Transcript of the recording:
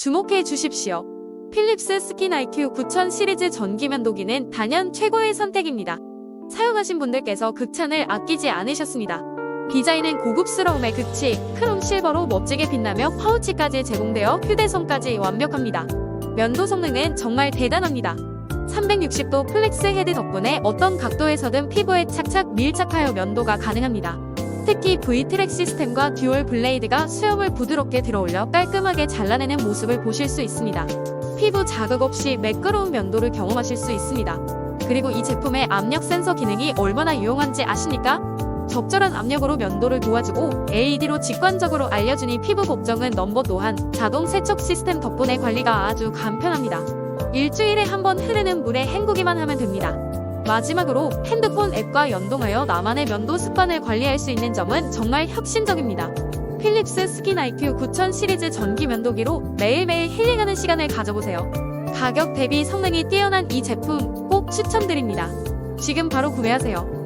주목해 주십시오. 필립스 스킨 IQ 9000 시리즈 전기 면도기는 단연 최고의 선택입니다. 사용하신 분들께서 극찬을 아끼지 않으셨습니다. 디자인은 고급스러움의 극치, 크롬 실버로 멋지게 빛나며 파우치까지 제공되어 휴대성까지 완벽합니다. 면도 성능은 정말 대단합니다. 360도 플렉스 헤드 덕분에 어떤 각도에서든 피부에 착착 밀착하여 면도가 가능합니다. 특히 V-트랙 시스템과 듀얼 블레이드가 수염을 부드럽게 들어올려 깔끔하게 잘라내는 모습을 보실 수 있습니다. 피부 자극 없이 매끄러운 면도를 경험하실 수 있습니다. 그리고 이 제품의 압력 센서 기능이 얼마나 유용한지 아십니까? 적절한 압력으로 면도를 도와주고 LED로 직관적으로 알려주니 피부 걱정은 넘버 노한 자동 세척 시스템 덕분에 관리가 아주 간편합니다. 일주일에 한 번 흐르는 물에 헹구기만 하면 됩니다. 마지막으로 핸드폰 앱과 연동하여 나만의 면도 습관을 관리할 수 있는 점은 정말 혁신적입니다. 필립스 스킨 IQ 9000 시리즈 전기 면도기로 매일매일 힐링하는 시간을 가져보세요. 가격 대비 성능이 뛰어난 이 제품 꼭 추천드립니다. 지금 바로 구매하세요.